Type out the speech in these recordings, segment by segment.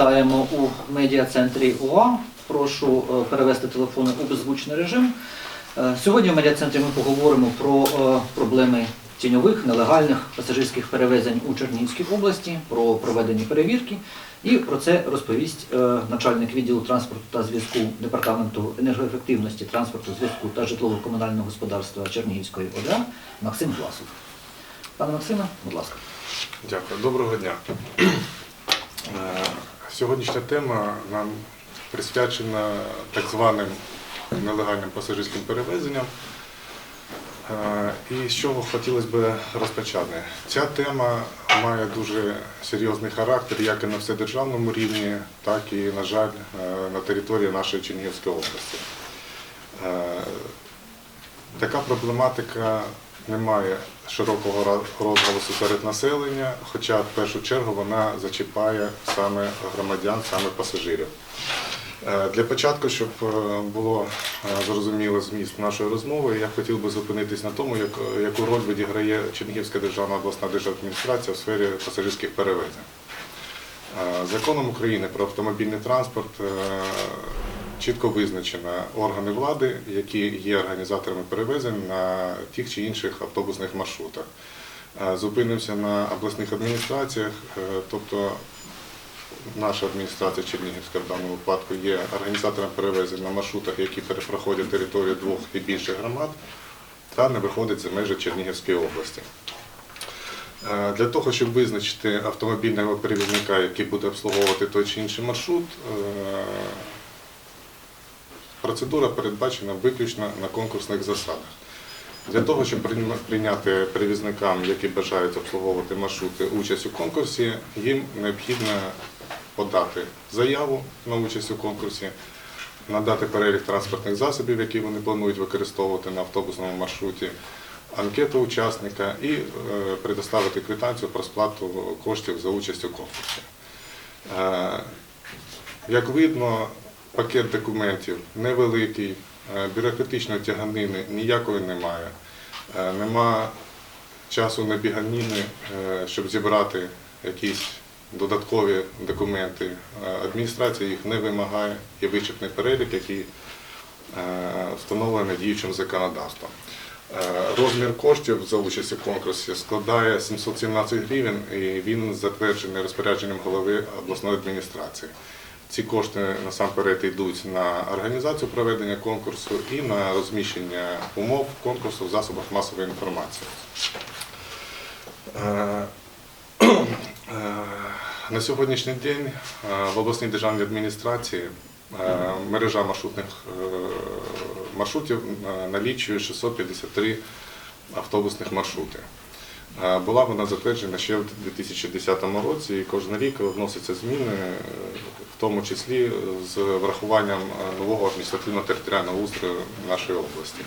вітаємо у медіа-центрі УА. Прошу е, перевести телефони у беззвучний режим. Е, Сьогодні в медіа-центрі ми поговоримо про е, проблеми тіньових нелегальних пасажирських перевезень у Чернігівській області, про проведені перевірки. І про це розповість начальник відділу транспорту та зв'язку департаменту енергоефективності транспорту, зв'язку та житлово-комунального господарства Чернігівської ОДА Максим Власов. Пане Максиме, будь ласка. Дякую, доброго дня. Сьогоднішня тема нам присвячена так званим нелегальним пасажирським перевезенням. Е, І з чого хотілося б розпочати? Ця тема має дуже серйозний характер як і на вседержавному рівні, так і, на жаль, е, на території нашої Чернігівської області. Е, Така проблематика не має широкого розголосу серед населення, хоча в першу чергу вона зачіпає саме громадян, саме пасажирів. Е, Для початку, щоб е, було е, зрозуміло зміст нашої розмови, я хотів би зупинитись на тому, як, яку роль відіграє Чернігівська державна обласна державна адміністрація в сфері пасажирських перевезень. Законом України про автомобільний транспорт чітко визначено органи влади, які є організаторами перевезень на тих чи інших автобусних маршрутах. Е, Зупинимося на обласних адміністраціях, е, тобто наша адміністрація Чернігівська в даному випадку є організатором перевезень на маршрутах, які перепроходять територію двох і більше громад, та не виходить за межі Чернігівської області. Е, Для того, щоб визначити автомобільного перевізника, який буде обслуговувати той чи інший маршрут, процедура передбачена виключно на конкурсних засадах. Для того, щоб прийняти перевізникам, які бажають обслуговувати маршрути, участь у конкурсі, їм необхідно подати заяву на участь у конкурсі, надати перелік транспортних засобів, які вони планують використовувати на автобусному маршруті, анкету учасника і е, предоставити квитанцію про сплату коштів за участь у конкурсі. Е, Як видно, пакет документів невеликий, е, бюрократичної тяганини ніякої немає. Е, Нема часу на біганіни, е, щоб зібрати якісь додаткові документи. Адміністрація їх не вимагає, є вичерпний перелік, який встановлений діючим законодавством. Розмір коштів за участь конкурсі складає 717 гривень і він затверджений розпорядженням голови обласної адміністрації. Ці кошти насамперед йдуть на організацію проведення конкурсу і на розміщення умов конкурсу в засобах масової інформації. Е, е, На сьогоднішній день е, в обласній державній адміністрації мережа маршрутних маршрутів налічує 653 автобусних маршрути. Е, Була вона затверджена ще в 2010 році і кожен рік вносяться зміни, е, в тому числі з врахуванням е, нового адміністративно-територіального устрою нашої області.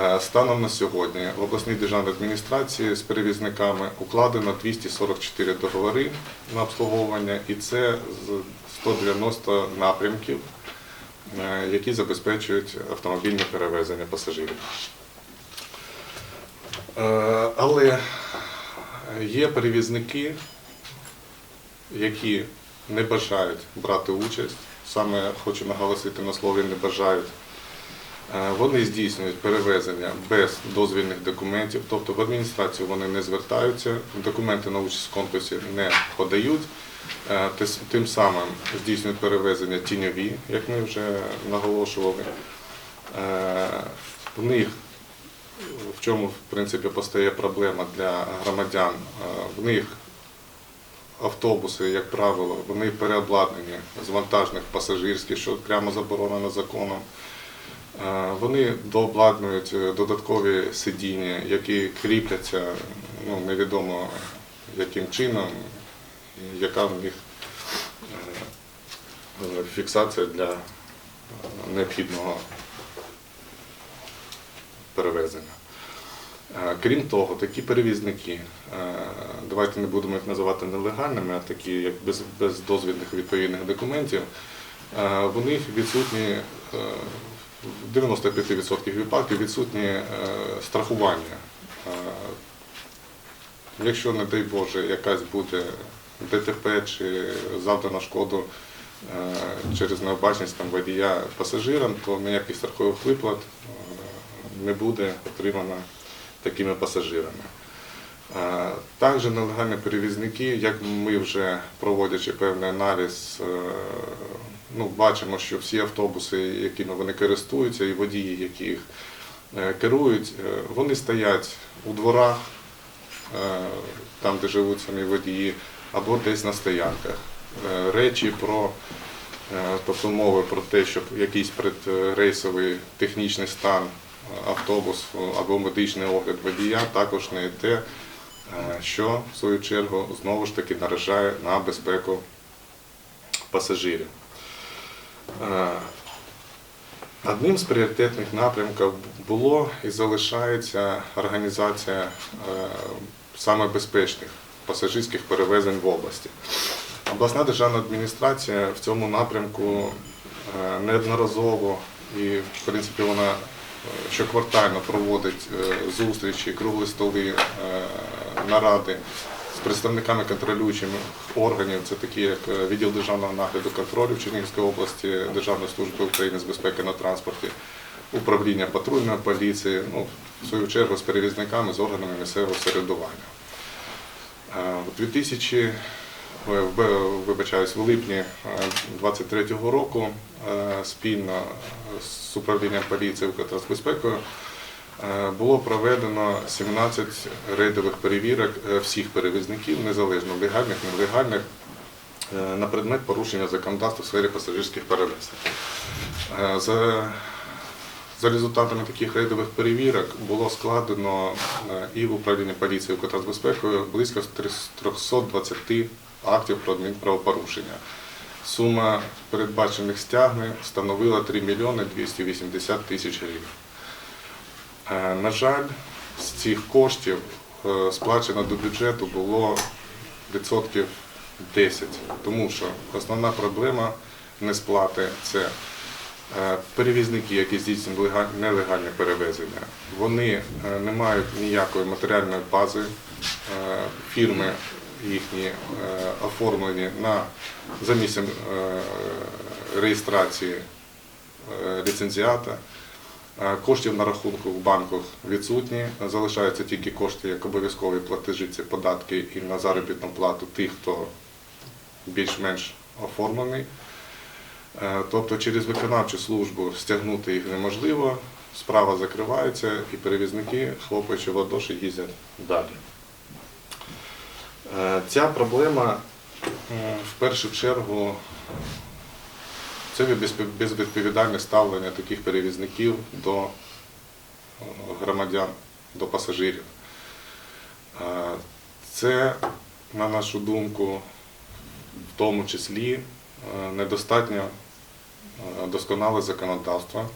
Е, Станом на сьогодні в обласній державній адміністрації з перевізниками укладено 244 договори на обслуговування, і це з 190 напрямків, е, які забезпечують автомобільні перевезення пасажирів. Е, Але є перевізники, які не бажають брати участь, саме хочу наголосити на слові не бажають. Е, Вони здійснюють перевезення без дозвільних документів, тобто в адміністрацію вони не звертаються, документи на участь в конкурсі не подають. Е, Тим самим здійснюють перевезення тіньові, як ми вже наголошували. В них в чому в принципі постає проблема для громадян. Е, В них автобуси, як правило, вони переобладнані з вантажних пасажирських, що прямо заборонено законом. Е, Вони дообладнують е, додаткові сидіння, які кріпляться ну, невідомо яким чином, яка в них фіксація для необхідного перевезення. Е, Крім того, такі перевізники, е, давайте не будемо їх називати нелегальними, а такі як без, без дозвільних відповідних документів, е, в них відсутні в 95% випадків відсутні страхування. Якщо, не дай Боже, якась буде ДТП чи завдано шкоду через необачність там, водія пасажирам, то ніяких страхових виплат не буде отримано такими пасажирами. Е, Також нелегальні перевізники, як ми вже проводячи певний аналіз, е, ну, бачимо, що всі автобуси, якими вони користуються, і водії, які їх е, керують, вони стоять у дворах, там, де живуть самі водії, або десь на стоянках. Речі про, тобто мови про те, щоб якийсь предрейсовий технічний стан автобусу або медичний огляд водія також не йде, е, що в свою чергу знову ж таки наражає на безпеку пасажирів. Е, Одним з пріоритетних напрямків було і залишається організація е, саме безпечних пасажирських перевезень в області. Обласна державна адміністрація в цьому напрямку неодноразово і, в принципі, вона щоквартально проводить е, зустрічі, круглі столи, е, наради з представниками контролюючих органів, це такі як е, відділ державного нагляду контролю в Чернігівській області, Державної служби України з безпеки на транспорті, управління патрульної поліції, ну, в свою чергу з перевізниками, з органами місцевого самоврядування. Е, У 2000, е, в- вибачаюсь, в липні 23-го року е, спільно з управлінням поліції Укртрансбезпекою е, було проведено 17 рейдових перевірок е, всіх перевізників, незалежно легальних, нелегальних, е, на предмет порушення законодавства в сфері пасажирських перевезень. Е, За за результатами таких рейдових перевірок було складено е, і в управлінні поліції Укртрансбезпекою близько 320 актів про адмінправопорушення. Сума передбачених стягнень становила 3 мільйони 280 тисяч гривень. Е, На жаль, з цих коштів е, сплачено до бюджету було відсотків 10, тому що основна проблема несплати це Е, Перевізники, які здійснюють лега- нелегальне перевезення, вони не мають ніякої матеріальної бази. Фірми їхні е, оформлені на за місцем е, реєстрації е, ліцензіата. Коштів на рахунку в банках відсутні. Залишаються тільки кошти як обов'язкові платежі, це податки і на заробітну плату тих, хто більш-менш оформлений. Тобто через виконавчу службу стягнути їх неможливо, справа закривається і перевізники, хлопаючи в ладоші, їздять далі. Е, Ця проблема в першу чергу це безвідповідальне ставлення таких перевізників до е, громадян, до пасажирів. Е, Це, на нашу думку, в тому числі недостатньо досконале законодавство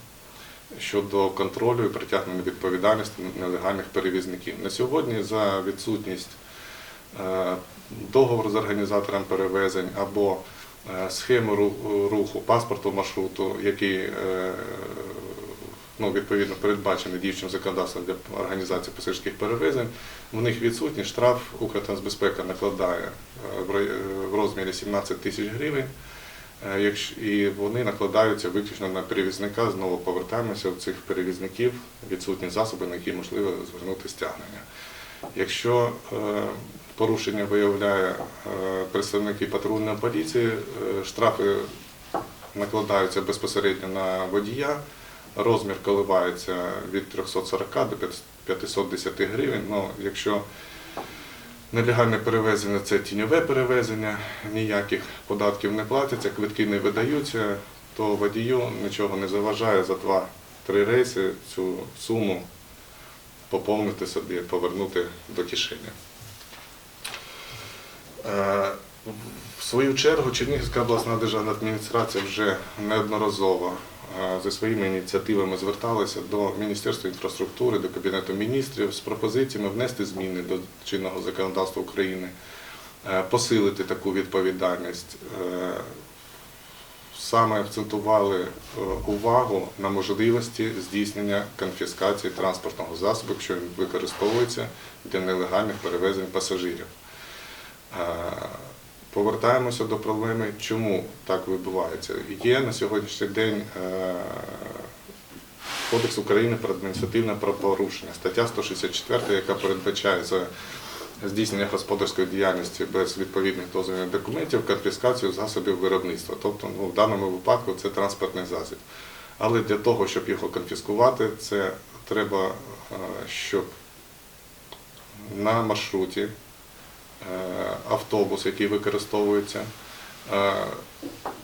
щодо контролю і притягнення відповідальності нелегальних перевізників. На сьогодні за відсутність е, договору з організатором перевезень або е, схеми ру- руху, паспорту маршруту, який е, ну, відповідно передбачений діючим законодавством для організації пасажирських перевезень, в них відсутній штраф Укртрансбезпека накладає в розмірі 17 тисяч гривень. І вони накладаються виключно на перевізника, знову повертаємося в цих перевізників відсутні засоби, на які можливо звернути стягнення. Якщо порушення виявляє е, представники патрульної поліції, е, штрафи накладаються безпосередньо на водія, розмір коливається від 340 до 510 гривень. Ну, якщо Нелегальне перевезення це тіньове перевезення, ніяких податків не платяться, квитки не видаються, то водію нічого не заважає за 2-3 рейси цю суму поповнити собі, повернути до кишені. Е, В свою чергу Чернігівська обласна державна адміністрація вже неодноразово е, зі своїми ініціативами зверталася до Міністерства інфраструктури, до Кабінету міністрів з пропозиціями внести зміни до чинного законодавства України, е, посилити таку відповідальність. Саме акцентували увагу на можливості здійснення конфіскації транспортного засобу, якщо він використовується для нелегальних перевезень пасажирів. Повертаємося до проблеми, чому так відбувається. Є на сьогоднішній день е, Кодекс України про адміністративне правопорушення, стаття 164, яка передбачає за здійснення господарської діяльності без відповідних дозвільних документів конфіскацію засобів виробництва. Тобто, ну, в даному випадку це транспортний засіб. Але для того, щоб його конфіскувати, це треба, е, щоб на маршруті автобус, який використовується, е,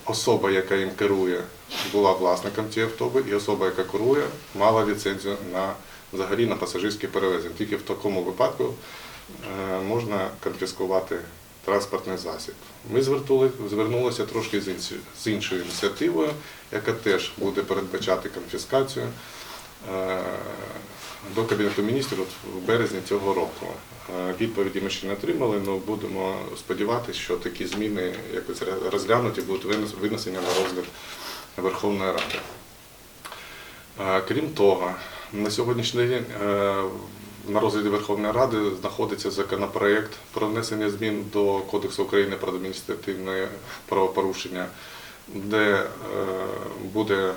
особа, яка їм керує, була власником цієї автобуси, і особа, яка керує, мала ліцензію на взагалі на пасажирське перевезення. Тільки в такому випадку е, можна конфіскувати транспортний засіб. Ми звернулися трошки з іншою ініціативою, яка теж буде передбачати конфіскацію е, до Кабінету міністрів в березні цього року. Е, Відповіді ми ще не отримали, але будемо сподіватися, що такі зміни якось розглянуті, будуть винесені на розгляд Верховної Ради. Е, Крім того, на сьогоднішній день е, на розгляді Верховної Ради знаходиться законопроект про внесення змін до Кодексу України про адміністративне правопорушення, де буде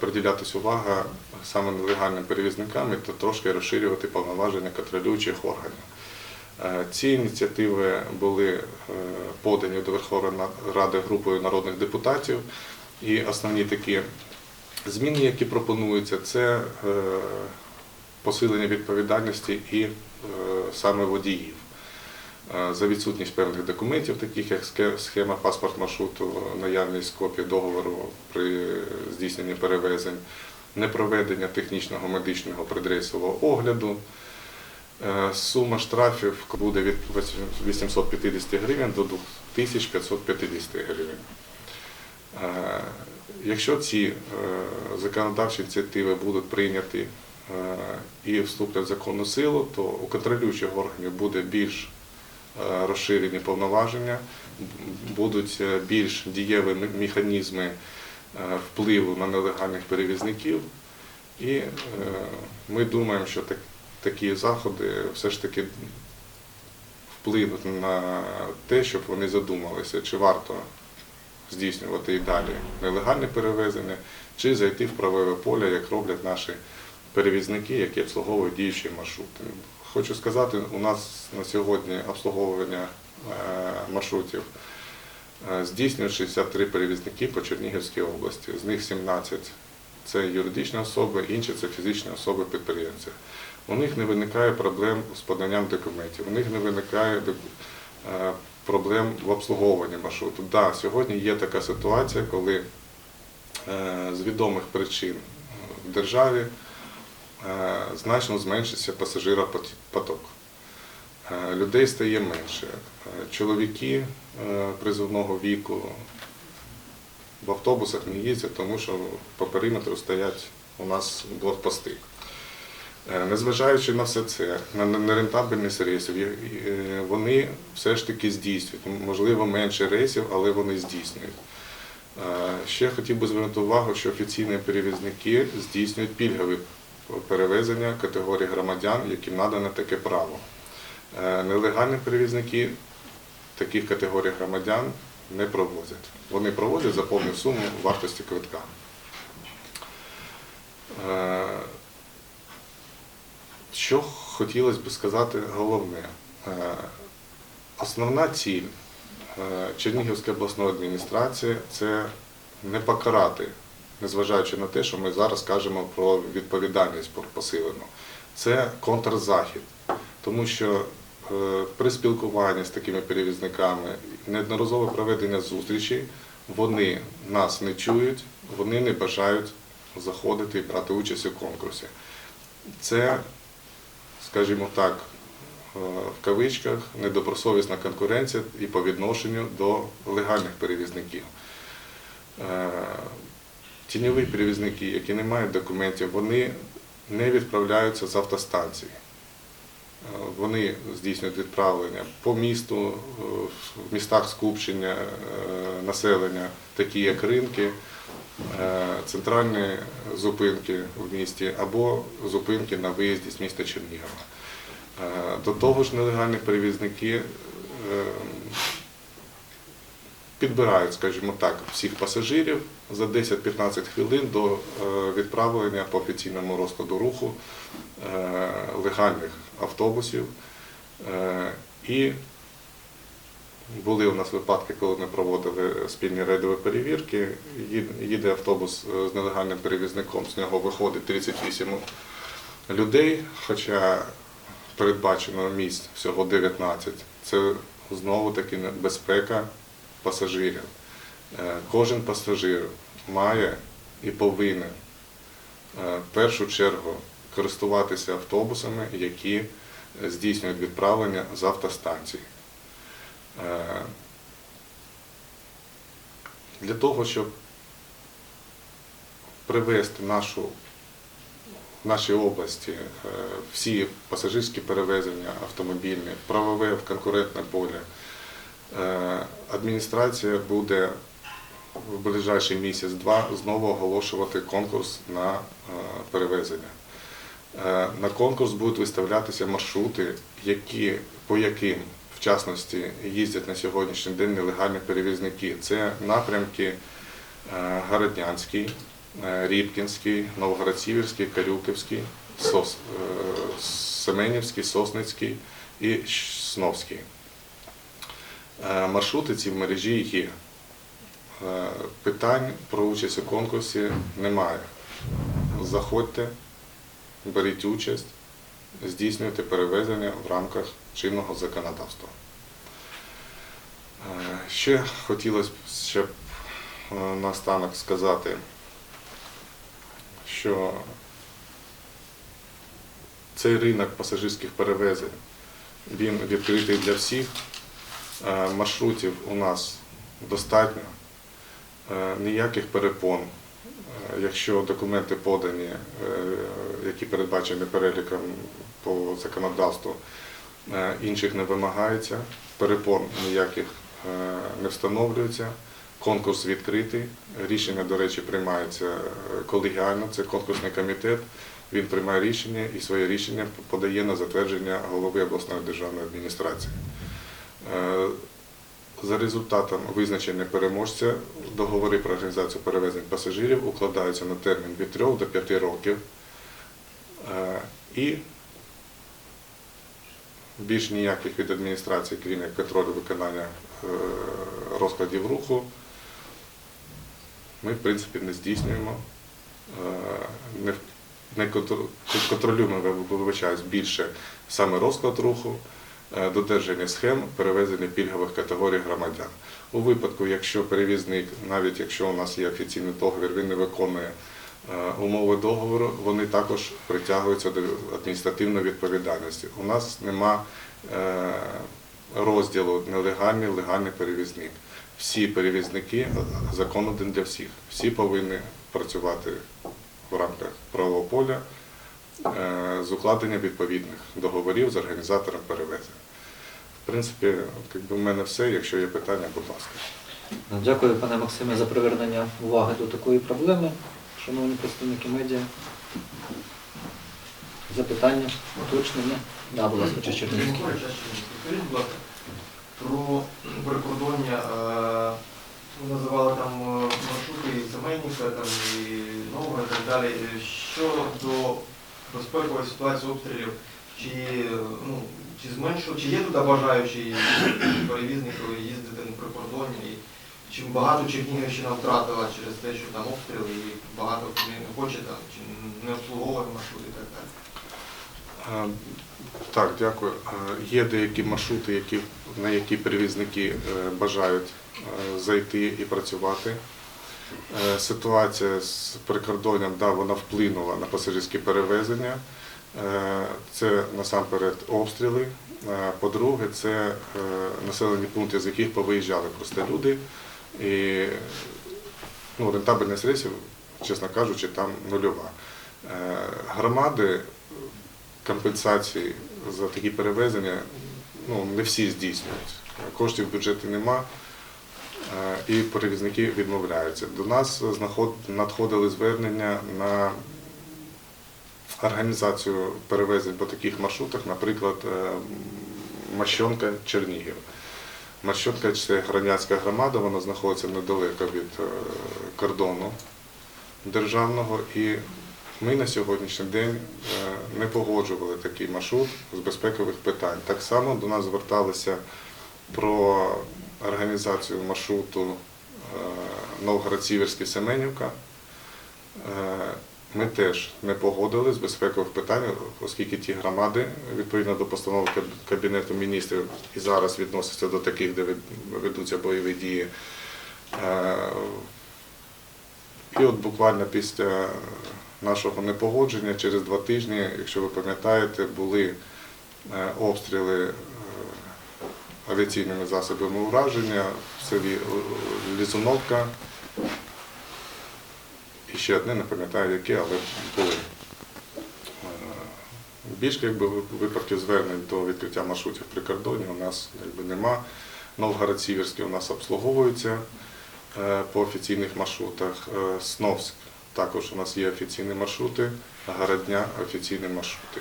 приділятися увага саме нелегальним перевізникам і трошки розширювати повноваження контролюючих органів. Е, Ці ініціативи були е, подані до Верховної Ради групою народних депутатів, і основні такі зміни, які пропонуються, це е, посилення відповідальності і саме водіїв. За відсутність певних документів, таких як схема паспорт маршруту, наявність копії договору при здійсненні перевезень, непроведення технічного медичного предрейсового огляду. Е, Сума штрафів буде від 850 гривень до 2550 гривень. Е, Якщо ці е, законодавчі ініціативи будуть прийняті і вступлять в законну силу, то у контролюючих органів буде більш розширені повноваження, будуть більш дієві механізми впливу на нелегальних перевізників. І ми думаємо, що так, такі заходи все ж таки вплинуть на те, щоб вони задумалися, чи варто здійснювати і далі нелегальне перевезення, чи зайти в правове поле, як роблять наші перевізники, які обслуговують діючі маршрути. Хочу сказати, у нас на сьогодні обслуговування е, маршрутів е, здійснюють 63 перевізники по Чернігівській області. З них 17 це юридичні особи, інші це фізичні особи підприємці. У них не виникає проблем з поданням документів, у них не виникає е, проблем в обслуговуванні маршруту. Да, сьогодні є така ситуація, коли е, з відомих причин в державі е, значно зменшився пасажиропоток. Людей стає менше. Чоловіки призовного віку в автобусах не їздять, тому що по периметру стоять у нас блокпости. Е, Незважаючи на все це, на нерентабельність рейсів, е, вони все ж таки здійснюють. Можливо, менше рейсів, але вони здійснюють. Е, Ще хотів би звернути увагу, що офіційні перевізники здійснюють пільгові перевезення категорії громадян, яким надане таке право. Нелегальні перевізники таких категорій громадян не провозять. Вони провозять за повну суму вартості квитка. Що хотілося б сказати головне. Е, Основна ціль е, Чернігівської обласної адміністрації це не покарати, незважаючи на те, що ми зараз кажемо про відповідальність посилену. Це контрзахід, тому що е, при спілкуванні з такими перевізниками неодноразове проведення зустрічей, вони нас не чують, вони не бажають заходити і брати участь у конкурсі. Це, скажімо так, е, в кавичках недобросовісна конкуренція і по відношенню до легальних перевізників. Е, Тіньові перевізники, які не мають документів, вони не відправляються з автостанції. Е, Вони здійснюють відправлення по місту, в містах скупчення населення, такі як ринки, центральні зупинки в місті або зупинки на виїзді з міста Чернігова. Е, До того ж, нелегальні перевізники е, підбирають, скажімо так, всіх пасажирів за 10-15 хвилин до е, відправлення по офіційному розкладу руху е, легальних автобусів. Е, І були у нас випадки, коли ми проводили спільні рейдові перевірки. Їде автобус е, з нелегальним перевізником, з нього виходить 38 людей, хоча передбачено місць всього 19. Це знову таки безпека пасажирів. Е, Кожен пасажир має і повинен е, в першу чергу користуватися автобусами, які здійснюють відправлення з автостанцій. Е, Для того, щоб привести нашу, в нашій області е, всі пасажирські перевезення автомобільні, правове, в конкурентне поле, е, адміністрація буде в ближайший місяць-два знову оголошувати конкурс на перевезення. На конкурс будуть виставлятися маршрути, які, по яким, в частності, їздять на сьогоднішній день нелегальні перевізники. Це напрямки е, Городнянський, е, Рібкінський, Новгород-Сіверський, Карюківський, Сос, е, Семенівський, Сосницький і Сновський. Маршрути ці в мережі є. Питань про участь у конкурсі немає. Заходьте, беріть участь, здійснюйте перевезення в рамках чинного законодавства. Е, Ще хотілося б ще е, наостанок сказати, що цей ринок пасажирських перевезень він відкритий для всіх. Е, Маршрутів у нас достатньо, ніяких перепон. Якщо документи подані, які передбачені переліком по законодавству, інших не вимагається, перепон ніяких е, не встановлюється. Конкурс відкритий. Рішення, до речі, приймається е, колегіально. Це конкурсний комітет. Він приймає рішення і своє рішення подає на затвердження голови обласної державної адміністрації. Е, За результатом визначення переможця договори про організацію перевезень пасажирів укладаються на термін від 3 до 5 років. Е, І більш ніяких від адміністрації, крім як контролю виконання е, розкладів руху, ми, в принципі, не здійснюємо, е, не, контролюємо, вибачаюсь, більше саме розклад руху, е, додержання схем перевезення пільгових категорій громадян. У випадку, якщо перевізник, навіть якщо у нас є офіційний договір, він не виконує умови договору, вони також притягуються до адміністративної відповідальності. У нас нема е, розділу нелегальний, легальний перевізник. Всі перевізники закон один для всіх. Всі повинні працювати в рамках правового поля е, з укладенням відповідних договорів з організатором перевезення. В принципі, якби в мене все. Якщо є питання, будь ласка. Дякую, пане Максиме, за привернення уваги до такої проблеми. Шановні представники медіа. Запитання, уточнення? Да, будь ласка, Чернівський. Скажіть, будь ласка, про прикордоння, е, ви називали там е, маршрути і Семенівка, там, і Нового і так далі. Е, Щодо безпекової ситуації обстрілів, чи, ну, чи зменшили, чи є тут бажаючі перевізники їздити на прикордоння, і чи багато Чернігівщина втратила через те, що там обстріли, і багато не хоче там, чи не обслуговує маршрути і так далі. Так, дякую. Є деякі маршрути, які, на які перевізники е, бажають е, зайти і працювати. Е, Ситуація з прикордонням, да, вона вплинула на пасажирські перевезення. Це насамперед обстріли. По-друге, це населені пункти, з яких повиїжджали просто люди. І ну, рентабельність рейсів, чесно кажучи, там нульова. Е, Громади компенсації за такі перевезення ну, не всі здійснюють. Коштів в бюджеті нема, е, і перевізники відмовляються. До нас надходили звернення на організацію перевезень по таких маршрутах, наприклад, е, Мащонка Чернігів. Маршрутка це громадська громада, вона знаходиться недалеко від е, кордону державного. І ми на сьогоднішній день е, не погоджували такий маршрут з безпекових питань. Так само до нас зверталися про організацію маршруту е, Новгород-Сіверський Семенівка. Ми теж не погодили з безпекових питань, оскільки ті громади, відповідно до постанови Кабінету міністрів, і зараз відносяться до таких, де ведуться бойові дії. Е, І от буквально після нашого непогодження, через два тижні, якщо ви пам'ятаєте, були е, обстріли е, авіаційними засобами ураження в селі Лізуновка. Ще одне, не пам'ятаю яке, але були. Е, Більше якби, випадків звернень до відкриття маршрутів при кордоні у нас якби, нема. Новгород-Сіверський у нас обслуговується е, по офіційних маршрутах. Е, Сновськ також у нас є офіційні маршрути, Городня офіційні маршрути.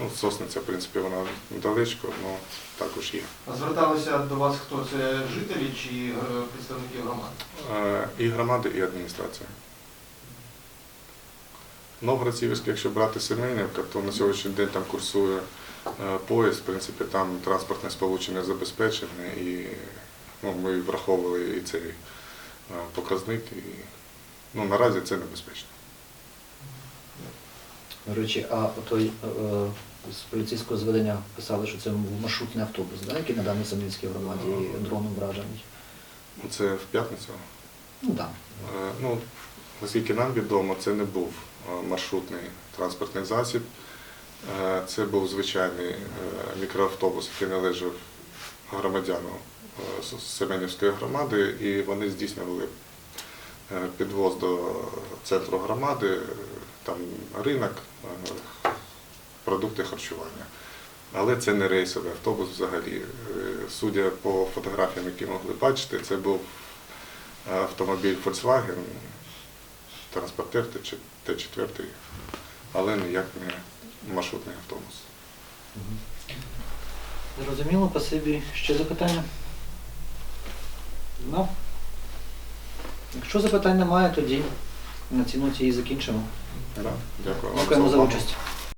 Ну, Сосниця, в принципі, вона недалечко, але також є. А зверталися до вас хто? Це жителі чи е, представники громади? Е, І громади, і адміністрація. Новгород-Сіверський, якщо брати Семенівка, то на сьогоднішній день там курсує е, поїзд, в принципі, там транспортне сполучення забезпечене, і ну, ми враховували і цей показник, і ну, наразі це небезпечно. До речі, а той е, з поліцейського зведення писали, що це маршрутний автобус, да, який на даній Самівській громаді дроном вражений. Ну, Це в п'ятницю. Ну так. Е, Ну, наскільки нам відомо, це не був е, маршрутний транспортний засіб. Е, Це був звичайний е, мікроавтобус, який належав громадяну е, Семенівської громади, і вони здійснювали е, підвоз до центру громади, е, там ринок, е, продукти харчування. Але це не рейсовий автобус взагалі. Е, Судя по фотографіям, які могли бачити, це був автомобіль Volkswagen, транспортер Т- Т4, але ніяк не маршрутний автобус. Зрозуміло, спасибі. Ще запитання? Ну. Якщо запитань немає, тоді на цій ноті і закінчимо. Дякую вам Дякуємо за участь.